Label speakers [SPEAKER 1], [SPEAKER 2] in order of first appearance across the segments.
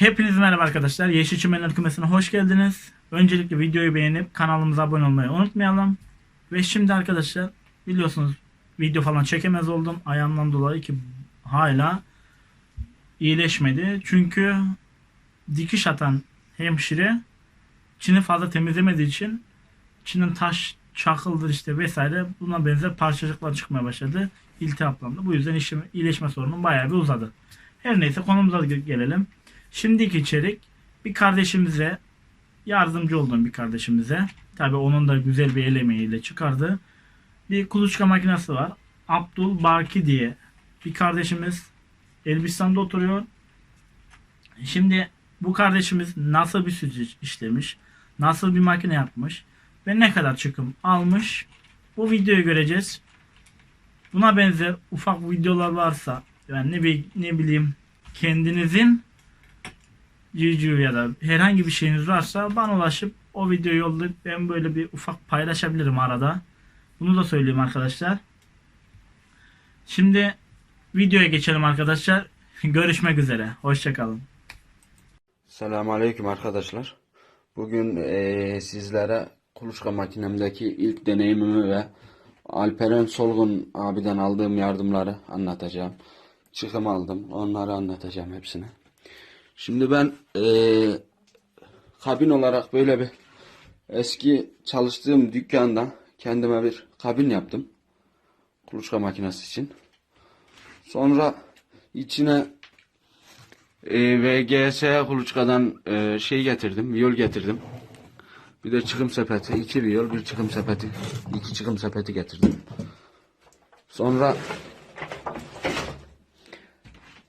[SPEAKER 1] Hepinize merhaba arkadaşlar. Yeşilçimenler kümesine hoş geldiniz. Öncelikle videoyu beğenip kanalımıza abone olmayı unutmayalım. Ve şimdi arkadaşlar biliyorsunuz video falan çekemez oldum. Ayağımdan dolayı ki hala iyileşmedi. Çünkü dikiş atan hemşire Çin'i fazla temizlemediği için Çin'in taş, çakıldır işte vesaire buna benzer parçacıklar çıkmaya başladı. İltihaplandı. Bu yüzden işim, iyileşme sorunum bayağı bir uzadı. Her neyse konumuza ge- gelelim. Şimdiki içerik bir kardeşimize yardımcı olduğum bir kardeşimize tabi onun da güzel bir el emeğiyle çıkardı. Bir kuluçka makinesi var. Abdul Baki diye bir kardeşimiz Elbistan'da oturuyor. Şimdi bu kardeşimiz nasıl bir süreç işlemiş, nasıl bir makine yapmış ve ne kadar çıkım almış bu videoyu göreceğiz. Buna benzer ufak videolar varsa yani ne, ne bileyim kendinizin civciv ya da herhangi bir şeyiniz varsa bana ulaşıp o videoyu yollayıp ben böyle bir ufak paylaşabilirim arada. Bunu da söyleyeyim arkadaşlar. Şimdi videoya geçelim arkadaşlar. Görüşmek üzere. Hoşçakalın.
[SPEAKER 2] Selamünaleyküm arkadaşlar. Bugün eee, sizlere kuluçka makinemdeki ilk deneyimimi ve Alperen Solgun abiden aldığım yardımları anlatacağım. Çıkım aldım. Onları anlatacağım hepsini. Şimdi ben eee, kabin olarak böyle bir eski çalıştığım dükkanda kendime bir kabin yaptım. Kuluçka makinesi için. Sonra içine e, VGS kuluçkadan e, şey getirdim, viyol getirdim. Bir de çıkım sepeti, iki viyol, bir çıkım sepeti, iki çıkım sepeti getirdim. Sonra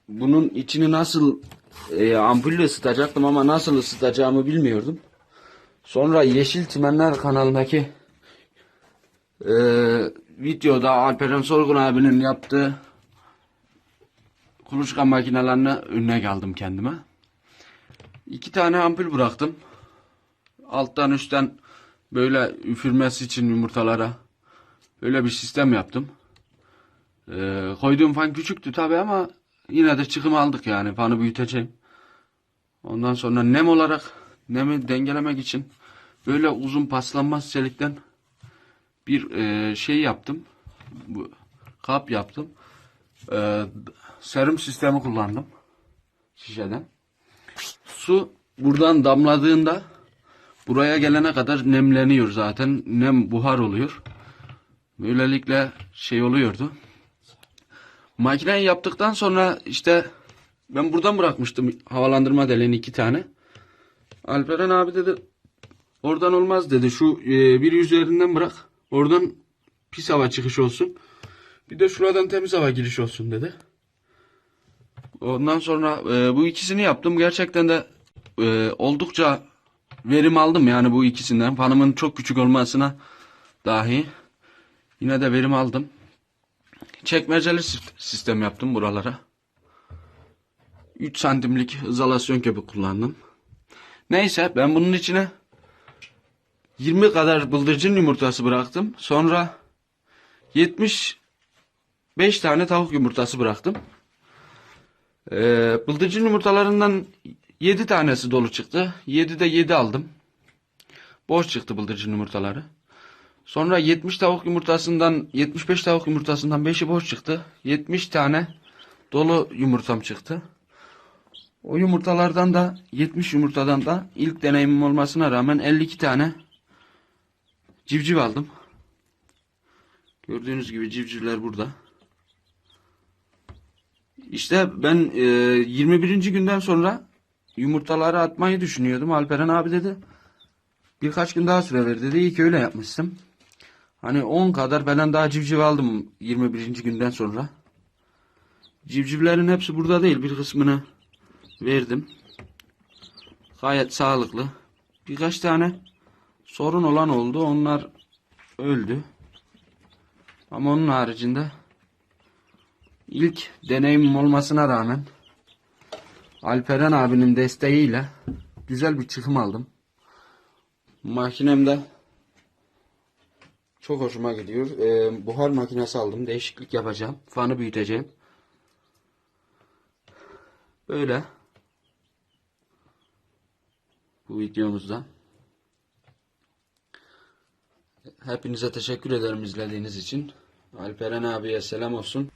[SPEAKER 2] bunun içini nasıl e, ampulle ısıtacaktım ama nasıl ısıtacağımı bilmiyordum. Sonra Yeşil Çimenler kanalındaki e, videoda Alperen Sorgun abinin yaptığı kuluçka makinelerini önüne geldim kendime. İki tane ampul bıraktım. Alttan üstten böyle üfürmesi için yumurtalara böyle bir sistem yaptım. Ee, koyduğum fan küçüktü tabi ama yine de çıkım aldık yani fanı büyüteceğim. Ondan sonra nem olarak nemi dengelemek için böyle uzun paslanmaz çelikten bir e, şey yaptım. Bu, kap yaptım. Ee, serum sistemi kullandım. Şişeden. Su buradan damladığında buraya gelene kadar nemleniyor zaten. Nem buhar oluyor. Böylelikle şey oluyordu. Makineyi yaptıktan sonra işte ben buradan bırakmıştım havalandırma deliğini iki tane. Alperen abi dedi oradan olmaz dedi. Şu e, bir üzerinden bırak. Oradan pis hava çıkış olsun. Bir de şuradan temiz hava giriş olsun dedi. Ondan sonra e, bu ikisini yaptım. Gerçekten de e, oldukça verim aldım yani bu ikisinden. Fanımın çok küçük olmasına dahi yine de verim aldım. Çekmeceli sist- sistem yaptım buralara. 3 santimlik izolasyon köpük kullandım. Neyse ben bunun içine 20 kadar bıldırcın yumurtası bıraktım. Sonra 70 5 tane tavuk yumurtası bıraktım. Ee, bıldırcın yumurtalarından 7 tanesi dolu çıktı. 7 de 7 aldım. Boş çıktı bıldırcın yumurtaları. Sonra 70 tavuk yumurtasından 75 tavuk yumurtasından 5'i boş çıktı. 70 tane dolu yumurtam çıktı. O yumurtalardan da 70 yumurtadan da ilk deneyimim olmasına rağmen 52 tane civciv aldım. Gördüğünüz gibi civcivler burada. İşte ben e, 21. günden sonra yumurtaları atmayı düşünüyordum. Alperen abi dedi. Birkaç gün daha süre ver dedi. İyi ki öyle yapmışsın. Hani 10 kadar falan daha civciv aldım 21. günden sonra. Civcivlerin hepsi burada değil. Bir kısmını verdim. Gayet sağlıklı. Birkaç tane sorun olan oldu. Onlar öldü. Ama onun haricinde İlk deneyimim olmasına rağmen Alperen abinin desteğiyle güzel bir çıkım aldım. Makinemde çok hoşuma gidiyor. Ee, buhar makinesi aldım. Değişiklik yapacağım. Fanı büyüteceğim. Böyle. Bu videomuzda. Hepinize teşekkür ederim izlediğiniz için. Alperen abiye selam olsun.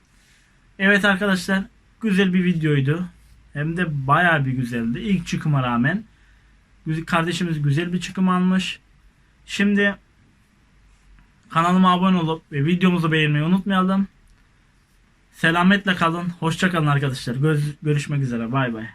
[SPEAKER 1] Evet arkadaşlar güzel bir videoydu. Hem de bayağı bir güzeldi. İlk çıkıma rağmen. Kardeşimiz güzel bir çıkım almış. Şimdi kanalıma abone olup ve videomuzu beğenmeyi unutmayalım. Selametle kalın. Hoşça kalın arkadaşlar. Görüşmek üzere. Bay bay.